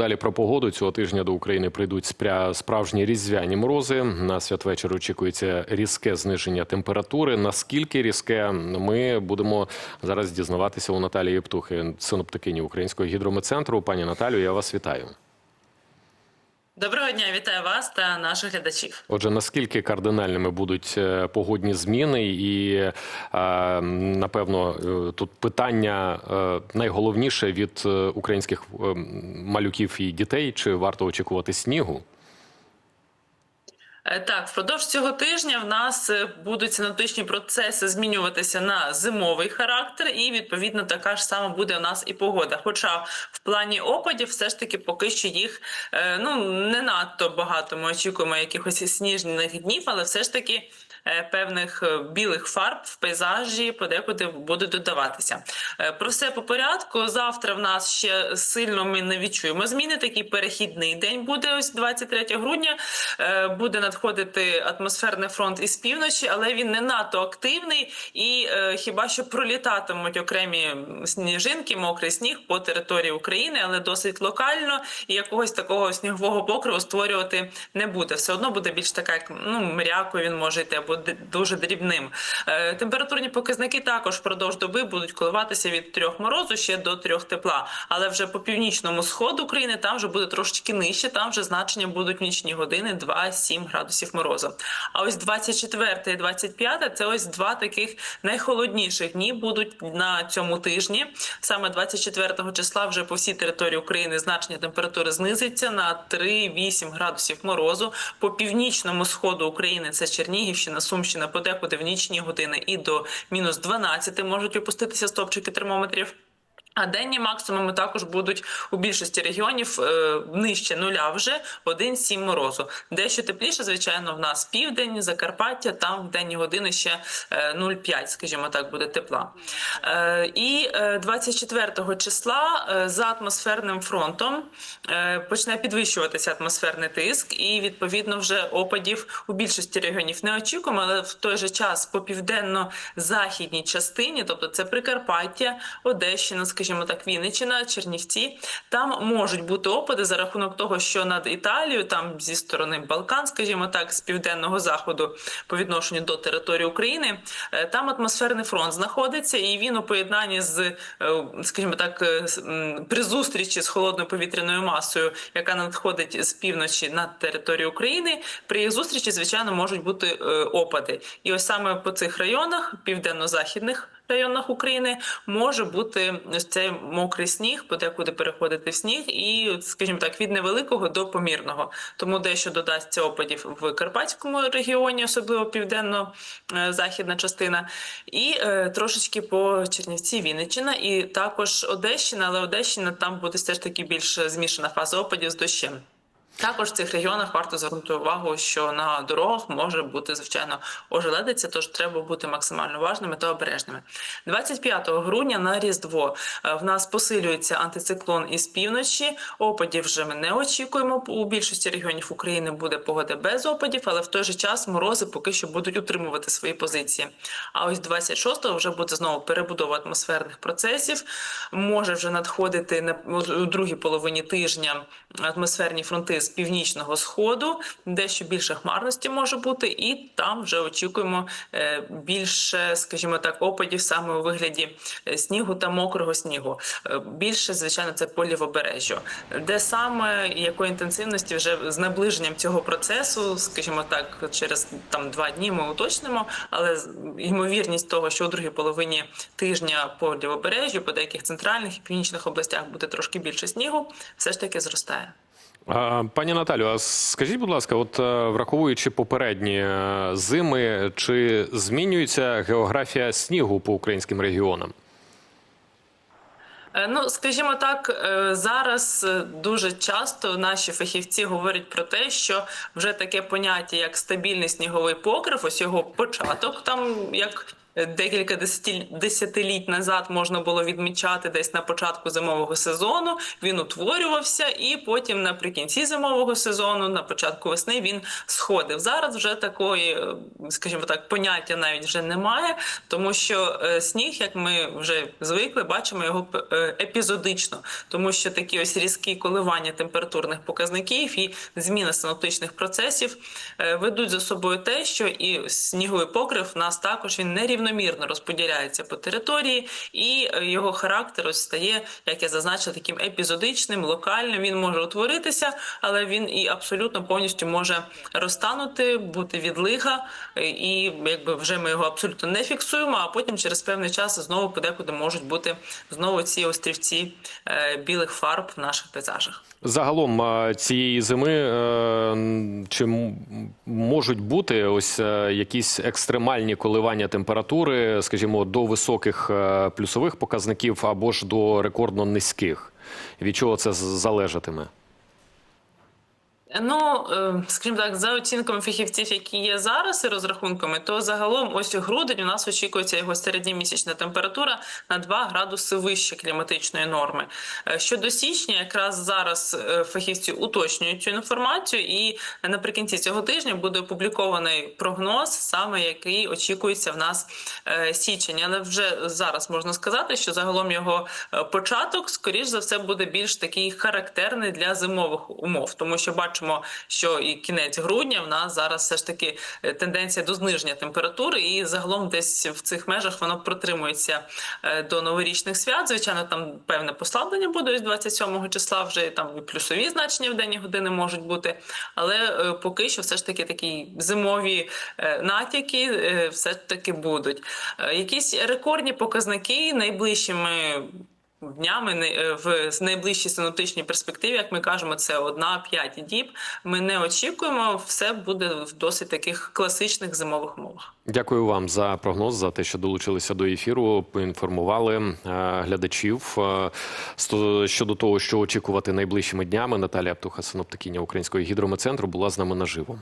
Далі про погоду цього тижня до України прийдуть справжні різдвяні морози. На святвечір очікується різке зниження температури. Наскільки різке ми будемо зараз дізнаватися у Наталії Птухи, синоптикині Українського гідрометцентру. Пані Наталію, я вас вітаю. Доброго дня, вітаю вас та наших глядачів. Отже, наскільки кардинальними будуть е, погодні зміни, і е, напевно е, тут питання найголовніше від українських малюків і дітей: чи варто очікувати снігу? Е, Так, впродовж цього тижня в нас е, будуть синоптичні процеси змінюватися на зимовий характер, і відповідно така ж сама буде у нас і погода. Хоча в плані опадів все ж таки поки що їх е, ну не надто багато. Ми очікуємо якихось сніжних днів, але все ж таки. Е, Певних е, білих фарб в пейзажі подекуди буде додаватися. Е, Про все по порядку. Завтра в нас ще сильно ми не відчуємо зміни. Такий перехідний день буде ось 23 грудня. Буде надходити атмосферний фронт із півночі, але він не надто активний і хіба що пролітатимуть окремі сніжинки, мокрий сніг по території України, але досить локально і якогось такого снігового покриву створювати не буде. Все одно буде більш така, як ну мрякою він може йти дуже дрібним. Е, температурні показники також впродовж доби будуть коливатися від трьох морозу ще до трьох тепла. Але вже по північному сходу України там вже буде трошечки нижче. Там вже значення будуть нічні години 2-7 градусів морозу. А ось 24 і 25 – це ось два таких найхолодніших дні будуть на цьому тижні. Саме 24 числа вже по всій території України значення температури знизиться на 3-8 градусів морозу. По північному сходу України це Чернігівщина, Сумщина, подекуди в нічні години і до мінус 12 можуть опуститися стопчики термометрів. А денні максимуми також будуть у більшості регіонів е, нижче нуля вже 1-7 морозу. Дещо тепліше, звичайно, в нас південь, Закарпаття, там в денні години ще е, 0,5, скажімо так, буде тепла. Е, і е, 24 числа е, за атмосферним фронтом е, почне підвищуватися атмосферний тиск, і відповідно вже опадів у більшості регіонів не очікуємо, але в той же час по південно-західній частині, тобто це Прикарпаття, Одещина, скажімо так, Вінниччина, Чернівці, там можуть бути опади за рахунок того, що над Італією, там зі сторони Балкан, скажімо так, з південного заходу по відношенню до території України, е, там атмосферний фронт знаходиться, і він у поєднанні з, е, скажімо так, е, при зустрічі з холодною повітряною масою, яка надходить з півночі на територію України, при їх зустрічі, звичайно, можуть бути опади. І ось саме по цих районах, південно-західних районах України може бути цей мокрий сніг, подекуди переходити в сніг, і, скажімо так, від невеликого до помірного. Тому дещо додасться опадів в Карпатському регіоні, особливо південно-західна частина, і е, трошечки по Чернівці, Вінниччина, і також Одещина, але Одещина там буде все ж таки більш змішана фаза опадів з дощем. Також в цих регіонах варто звернути увагу, що на дорогах може бути звичайно ожеледиця, тож треба бути максимально уважними та обережними. 25 грудня на різдво е, в нас посилюється антициклон із півночі. Опадів вже ми не очікуємо. У більшості регіонів України буде погода без опадів, але в той же час морози поки що будуть утримувати свої позиції. А ось 26-го вже буде знову перебудова атмосферних процесів. Може вже надходити на у другій половині тижня атмосферні фронти з північного сходу, дещо більше хмарності може бути, і там вже очікуємо е, більше, скажімо так, опадів саме у вигляді е, снігу та мокрого снігу. Е, Більше, звичайно, це по лівобережжю. Де саме якої інтенсивності вже з наближенням цього процесу, скажімо так, через там два дні ми уточнимо, але ймовірність того, що у другій половині тижня по лівобережжю, по деяких центральних і північних областях буде трошки більше снігу, все ж таки зростає. Пані Наталю, а скажіть, будь ласка, от е, враховуючи попередні е, зими, чи змінюється географія снігу по українським регіонам? Е, Ну, скажімо так, зараз дуже часто наші фахівці говорять про те, що вже таке поняття, як стабільний сніговий покрив, ось його початок, там як Декілька десятиліть назад можна було відмічати десь на початку зимового сезону. Він утворювався, і потім наприкінці зимового сезону, на початку весни, він сходив. Зараз вже такої, е, скажімо так, поняття навіть вже немає, тому що е, сніг, як ми вже звикли, бачимо його е, епізодично, тому що такі ось різкі коливання температурних показників і зміна синоптичних процесів ведуть за собою те, що і сніговий покрив в нас також він нерівномірно розподіляється по території, і е, його характер ось стає, як я зазначила, таким епізодичним, локальним. Він може утворитися, але він і абсолютно повністю може розтанути, бути відлига, е, і якби вже ми його абсолютно не фіксуємо. А потім через певний час знову подекуди можуть бути знову ці острівці е, білих фарб в наших пейзажах. Загалом цієї зими чи можуть бути ось якісь екстремальні коливання температури, скажімо, до високих е, плюсових показників або ж до рекордно низьких? Від чого це залежатиме? Ну, е, скажімо так, за оцінками фахівців, які є зараз, і розрахунками, то загалом ось грудень у нас очікується його середньомісячна температура на 2 градуси вище кліматичної норми. Е, Щодо січня, якраз зараз е, фахівці уточнюють цю інформацію, і наприкінці цього тижня буде опублікований прогноз, саме який очікується в нас січень. Але вже зараз можна сказати, що загалом його початок, скоріш за все, буде більш такий характерний для зимових умов, тому що бачимо, що і кінець грудня в нас зараз все ж таки е, тенденція до зниження температури, і загалом десь в цих межах воно протримується е, до новорічних свят. Звичайно, там певне послаблення буде ось 27 числа. Вже там і плюсові значення в денні години можуть бути, але е, поки що все ж таки такі зимові натяки все ж таки будуть. Якісь рекордні показники найближчими. Днями е, в найближчій синоптичній перспективі, як ми кажемо, це одна-п'ять діб. Ми не очікуємо, все буде в досить таких класичних зимових умовах. Дякую вам за прогноз, за те, що долучилися до ефіру. Поінформували е, глядачів е, щодо того, що очікувати найближчими днями. Наталія Птуха, синоптикиня Українського гідрометцентру, була з нами наживо.